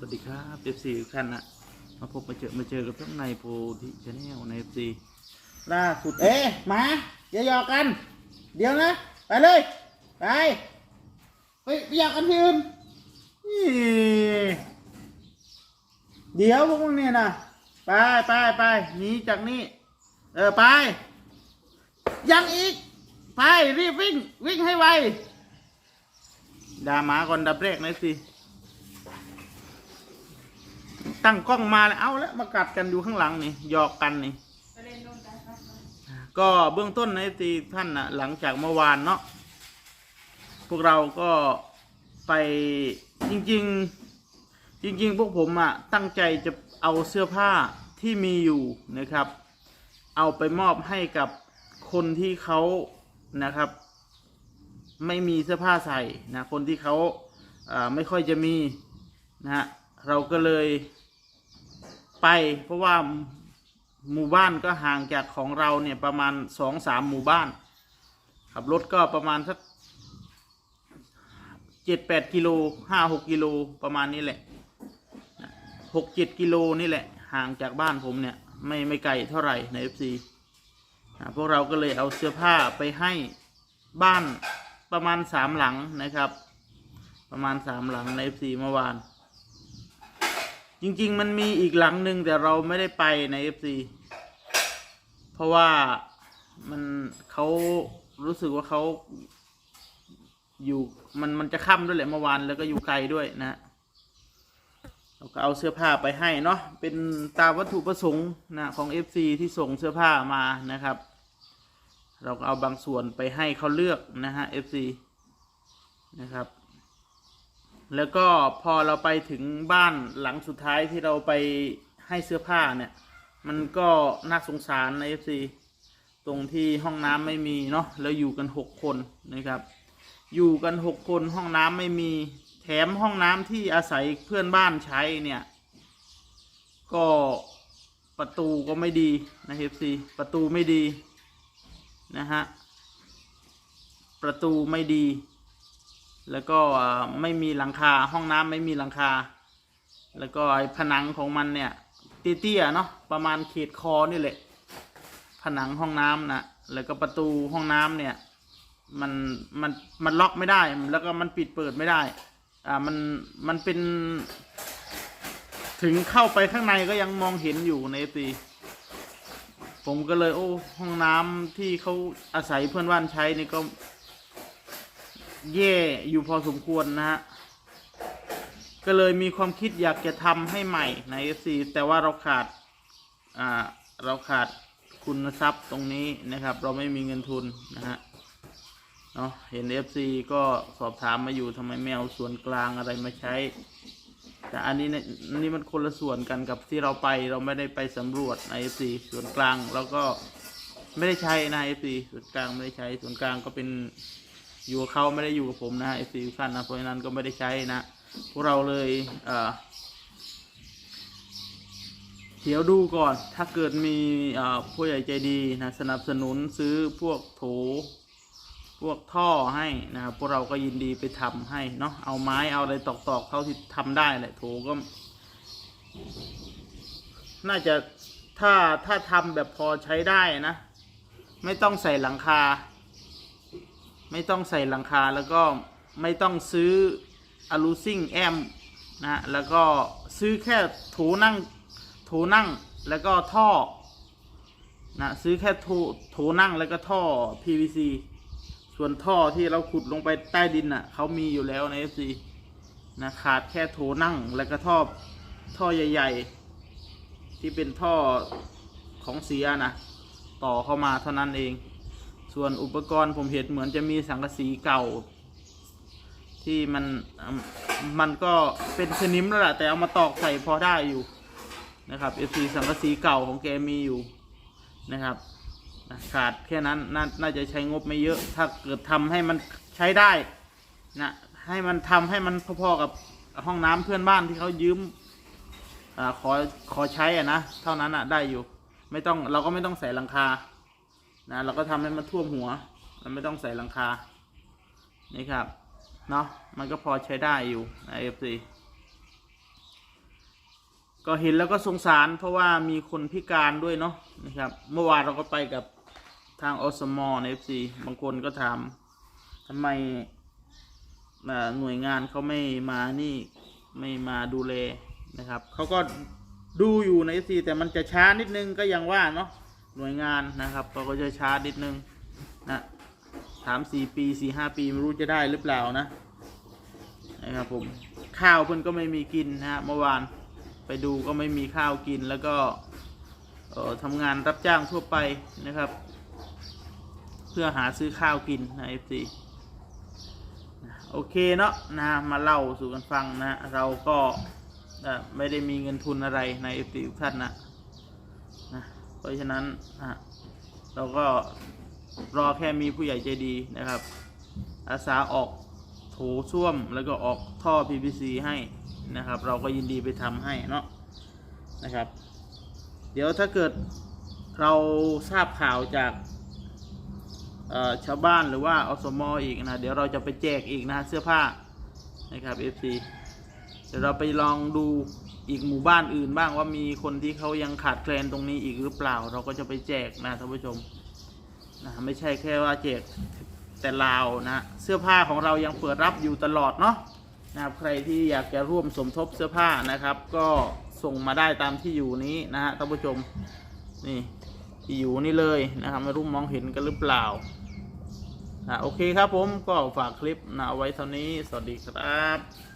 สวัสดีครับเอฟซีทุกท่านนะมาพบมาเจอมาเจอกับช่องในโพธิชาแนลในเอฟซีล่าสุดเอ๊ะมาอย่าหยอกกัน เดี๋ยวนะ ไปเลยไปไปไปหยอกกันที่อื่นนี่เดี๋ยวพวกมึงเนี่ยนะไปไปไปหนีจากนี่เออไป ยังอีก ไปรีบวิ่งวิ่งให้ไวด่าหมาก่อนดับแรกหน่อยสิ ตั้งกล้องมาแล้วเอาแล้วมากัดกันอยู่ข้างหลังนี่หยอกกันนี่ก็เบื้องต้นในตีท่านนะหลังจากเมื่อวานเนาะพวกเราก็ไปจริง ๆ จริง ๆ พวกผมอะตั้งใจจะเอาเสื้อผ้าที่มีอยู่นะครับ เอาไปมอบให้กับคนที่เขานะครับ ไม่มีเสื้อผ้าใส่นะคนที่เขาอ่าไม่ค่อยจะมีนะฮะเราก็เลย ไปเพราะว่าหมู่บ้านก็ห่างจากของเราเนี่ยประมาณสองสามหมู่บ้าน ขับรถก็ประมาณสักเจ็ดแปดกิโลห้าหกกิโลประมาณนี้แหละหกเจ็ดกิโลนี่แหละ ห่างจากบ้านผมเนี่ย ไม่ไม่ไกลเท่าไหร่ในเอฟซีพวกเราก็เลยเอาเสื้อผ้าไปให้บ้านประมาณสามหลังนะครับ ประมาณสามหลังในเอฟซีเมื่อวาน จริง ๆ มันมีอีกหลังหนึ่งแต่เราไม่ได้ไปในเอฟซีเพราะว่ามันเขารู้สึกว่าเขาอยู่มันมันจะค่ำด้วยแหละเมื่อวานแล้วก็อยู่ไกลด้วยนะเราก็เอาเสื้อผ้าไปให้เนาะเป็นตามวัตถุประสงค์นะของ FC ที่ส่งเสื้อผ้ามานะครับ เราก็เอาบางส่วนไปให้เขาเลือกนะฮะ FC นะครับ แล้วก็พอเราไปถึงบ้านหลังสุดท้ายที่เราไปให้เสื้อผ้าเนี่ย มันก็น่าสงสารใน FC ตรงที่ห้องน้ำไม่มีเนาะแล้วอยู่กันหกคนนะครับ อยู่กันหกคนห้องน้ำไม่มีแถมห้องน้ำที่อาศัยเพื่อนบ้านใช้เนี่ย ก็ประตูก็ไม่ดีนะเอฟซีประตูไม่ดีนะฮะประตูไม่ดี แล้วก็ไม่มีหลังคาห้องน้ำไม่มีหลังคา แล้วก็ไอ้ผนังของมันเนี่ยเตี้ยๆเนาะประมาณเขตคอนี่แหละ ผนังห้องน้ำนะแล้วก็ประตูห้องน้ำเนี่ยมันมันมันล็อกไม่ได้แล้วก็มันปิดเปิดไม่ได้อ่ามันมันเป็นถึงเข้าไปข้างในก็ยังมองเห็นอยู่ในปีผมก็เลยโอ้ห้องน้ำที่เขาอาศัยเพื่อนบ้านใช้นี่ก็ แย่อยู่พอสมควรนะฮะ ก็เลยมีความคิดอยากจะทำให้ใหม่ใน FC แต่ว่าเราขาด อ่า เราขาดคุณทรัพย์ตรงนี้นะครับ เราไม่มีเงินทุนนะฮะ เนาะเห็น FC ก็สอบถามมาอยู่ทำไมไม่เอาส่วนกลางอะไรมาใช้ แต่อันนี้เนี่ยอันนี้มันคนละส่วนกันกับที่เราไปเราไม่ได้ไปสำรวจใน FC ส่วนกลางเราก็ไม่ได้ใช้นะ FC ส่วนกลางไม่ได้ใช้ส่วนกลางก็เป็น อยู่กับเขาไม่ได้อยู่กับผมนะ FC ทุกท่านนะเพราะฉะนั้นก็ไม่ได้ใช้นะ พวกเราเลยเอ่อเดี๋ยวดูก่อน ถ้าเกิดมีผู้ใหญ่ใจดีนะสนับสนุนซื้อพวกโถพวกท่อให้นะครับพวกเราก็ยินดีไปทำให้เนาะเอาไม้เอาอะไรตอกๆเท่าที่ทำได้แหละโถก็ น่าจะถ้าถ้าทำแบบพอใช้ได้นะ ไม่ต้องใส่หลังคา ไม่ต้องใส่หลังคาแล้วก็ไม่ต้องซื้ออะลูซิ่งแอมนะแล้วก็ซื้อแค่โถนั่งโถนั่งแล้วก็ท่อนะซื้อแค่โถโถนั่งแล้วก็ท่อ PVC ส่วนท่อที่เราขุดลงไปใต้ดินน่ะเขามีอยู่แล้วใน FC นะขาดแค่โถนั่งแล้วก็ท่อท่อใหญ่ ๆ ที่เป็นท่อของเสียนะต่อเข้ามาเท่านั้นเอง ส่วนอุปกรณ์ผมเห็นเหมือนจะมีสังกะสีเก่า ที่มันมันก็เป็นสนิมแล้วแหละแต่เอามาตอกใส่พอได้อยู่นะครับ FC สังกะสีเก่าของแกมีอยู่นะครับขาดแค่นั้นนน่าจะใช้งบไม่เยอะ ถ้าเกิดทำให้มันใช้ได้นะให้มันทำให้มันพอๆกับห้องน้ำเพื่อนบ้านที่เขายืมอขอขอใช้อะนะเท่านั้นอะได้อยู่ ไม่ต้องเราก็ไม่ต้องใส่หลังคา นะเราก็ทำให้มันท่วมหัว เราไม่ต้องใส่หลังคา นี่ครับ เนาะมันก็พอใช้ได้อยู่ใน FC ก็เห็นแล้วก็สงสารเพราะว่ามีคนพิการด้วยเนาะนะครับเมื่อวานเราก็ไปกับทางอสมในเอฟซีบางคนก็ถามทำไมหน่วยงานเขาไม่มานี่ไม่มาดูแลนะครับเขาก็ดูอยู่ในเอฟซีแต่มันจะช้านิดนึงก็ยังว่าเนาะ หน่วยงานนะครับเขาก็จะช้านิดนึงนะถามสี่ปีสี่ห้าปีไม่รู้จะได้หรือเปล่านะนะครับผมข้าวเพิ่อนก็ไม่มีกินนะฮะเมื่อวานไปดูก็ไม่มีข้าวกินแล้วก็เออทำงานรับจ้างทั่วไปนะครับ เพื่อหาซื้อข้าวกินนะ FC นะโอเคเนาะนะมาเล่าสู่กันฟังนะ เราก็ไม่ได้มีเงินทุนอะไรใน FC ทุกท่านนะ เพราะฉะนั้นนะเราก็รอแค่มีผู้ใหญ่ใจดีนะครับ อาสาออกโถส้วมแล้วก็ออกท่อ PVC ให้นะครับ เราก็ยินดีไปทำให้เนาะนะครับ เดี๋ยวถ้าเกิดเราทราบข่าวจากชาวบ้านหรือว่าอสมอีกนะ เดี๋ยวเราจะไปแจกอีกนะเสื้อผ้านะครับ FC เดี๋ยวเราไปลองดู อีกหมู่บ้านอื่นบ้างว่ามีคนที่เขายังขาดแคลนตรงนี้อีกหรือเปล่า เราก็จะไปแจกนะท่านผู้ชมนะไม่ใช่แค่ว่าแจกแต่ลาวนะเสื้อผ้าของเรายังเปิดรับอยู่ตลอดเนาะนะครับใครที่อยากจะร่วมสมทบเสื้อผ้านะครับ ก็ส่งมาได้ตามที่อยู่นี้นะฮะท่านผู้ชมนี่ที่อยู่นี่เลยนะครับไม่รู้มองเห็นกันหรือเปล่านะโอเคครับผมก็ฝากคลิปนะเอาไว้เท่านี้สวัสดีครับ